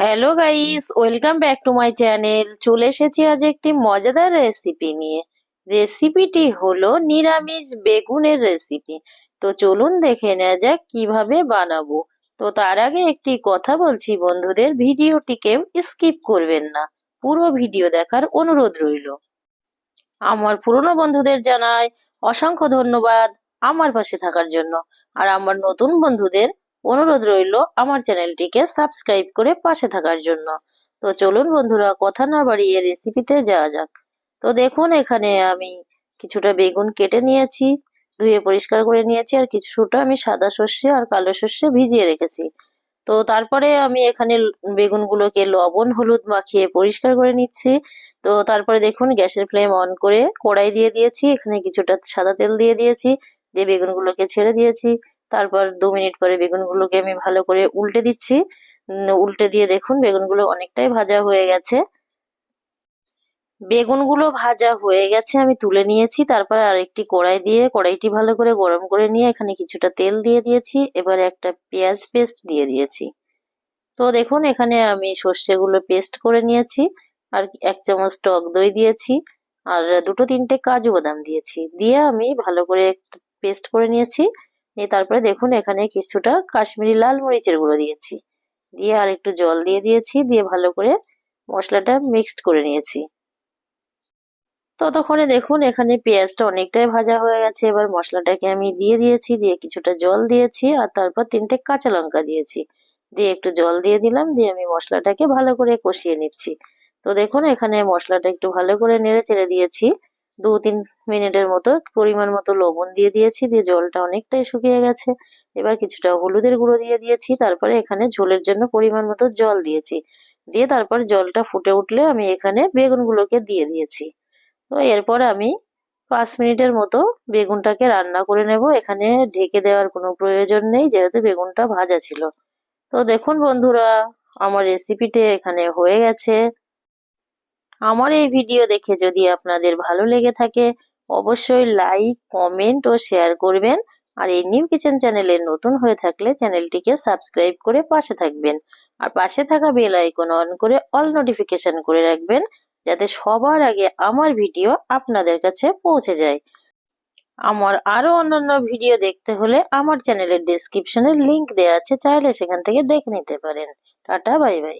Hello guys welcome back to my channel চলে এসেছি আজ একটি মজাদার রেসিপি নিয়ে। রেসিপিটি হলো নিরামিষ বেগুনের রেসিপি তো চলুন দেখে নেওয়া যাক কীভাবে বানাবো। তো তার আগে একটি কথা বলছি বন্ধুদের, ভিডিওটিকে স্কিপ করবেন না। পুরো ভিডিও দেখার অনুরোধ রইল। আমার পুরনো বন্ধুদের জানাই অসংখ্য ধন্যবাদ আমার পাশে থাকার জন্য। আর আমার নতুন বন্ধুদের অনুরোধ রইল আমার চ্যানেলটিকে সাবস্ক্রাইব করে পাশে থাকার জন্য। তো চলুন বন্ধুরা, কথা না বাড়িয়ে রেসিপিতে যাওয়া যাক। তো দেখুন, এখানে আমি কিছুটা বেগুন কেটে নিয়েছি, ধুয়ে পরিষ্কার করে নিয়েছি, আর কিছুটা আমি সাদা সর্ষে আর কালো সর্ষে ভিজিয়ে রেখেছি। তো তারপরে আমি এখানে বেগুনগুলোকে লবণ, হলুদ মাখিয়ে পরিষ্কার করে নিচ্ছি। তো তারপরে দেখুন, গ্যাসের ফ্লেম অন করে কড়াই দিয়ে দিয়েছি, এখানে কিছুটা সাদা তেল দিয়ে দিয়েছি, দিয়ে বেগুনগুলোকে ছেড়ে দিয়েছি। তারপর দু মিনিট পরে বেগুনগুলোকে আমি ভালো করে উল্টে দিচ্ছি। উল্টে দিয়ে দেখুন বেগুনগুলো অনেকটাই ভাজা হয়ে গেছে। বেগুনগুলো ভাজা হয়ে গেছে, আমি তুলে নিয়েছি। তারপর আরেকটি কড়াই দিয়ে, কড়াইটি ভালো করে গরম করে নিয়ে এখানে কিছুটা তেল দিয়ে দিয়েছি। এবার একটা পেঁয়াজ পেস্ট দিয়ে দিয়েছি। তো দেখুন, এখানে আমি সর্ষেগুলো পেস্ট করে নিয়েছি আর এক চামচ টক দই দিয়েছি আর দুটো তিনটে কাজু বাদাম দিয়েছি। দিয়ে আমি ভালো করে পেস্ট করে নিয়েছি। নিয়ে তারপরে দেখুন এখানে কিছুটা কাশ্মীরি লাল মরিচের গুঁড়ো দিয়েছি। দিয়ে আর একটু জল দিয়ে দিয়েছি, দিয়ে ভালো করে মশলাটা মিক্সড করে নিয়েছি। ততক্ষণে দেখুন এখানে পেঁয়াজটা অনেকটাই ভাজা হয়ে গেছে। এবার মশলাটাকে আমি দিয়ে দিয়েছি, দিয়ে কিছুটা জল দিয়েছি আর তারপর তিনটে কাঁচা লঙ্কা দিয়েছি। দিয়ে একটু জল দিয়ে দিলাম, দিয়ে আমি মশলাটাকে ভালো করে কষিয়ে নিচ্ছি। তো দেখুন এখানে মশলাটা একটু ভালো করে নেড়ে চেড়ে দিয়েছি। দু তিন মিনিটের মতো পরিমাণ মতো লবণ দিয়ে দিয়েছি, দিয়ে জলটা অনেকটাই শুকিয়ে গেছে। এবার কিছুটা হলুদের গুঁড়ো দিয়ে দিয়েছি, তারপরে এখানে ঝোলের জন্য পরিমাণ মতো জল দিয়েছি। দিয়ে তারপর জলটা ফুটে উঠলে আমি এখানে বেগুনগুলোকে দিয়ে দিয়েছি। তো এরপর আমি পাঁচ মিনিটের মতো বেগুনটাকে রান্না করে নেব। এখানে ঢেকে দেওয়ার কোনো প্রয়োজন নেই, যেহেতু বেগুনটা ভাজা ছিল। তো দেখুন বন্ধুরা, আমার রেসিপিটা এখানে হয়ে গেছে। আমার এই ভিডিও দেখে যদি আপনাদের ভালো লেগে থাকে, অবশ্যই লাইক কমেন্ট ও শেয়ার করবেন। আর এই নিউ কিচেন চ্যানেলে নতুন হয়ে থাকলে চ্যানেলটিকে সাবস্ক্রাইব করে পাশে থাকবেন। আর পাশে থাকা বেল আইকন অন করে অল নোটিফিকেশন করে রাখবেন, যাতে সবার আগে আমার ভিডিও আপনাদের কাছে পৌঁছে যায়। আমার আরও অন্যান্য ভিডিও দেখতে হলে আমার চ্যানেলের ডিসক্রিপশনে লিংক দেওয়া আছে, চাইলে সেখান থেকে দেখে নিতে পারেন। Tata bye bye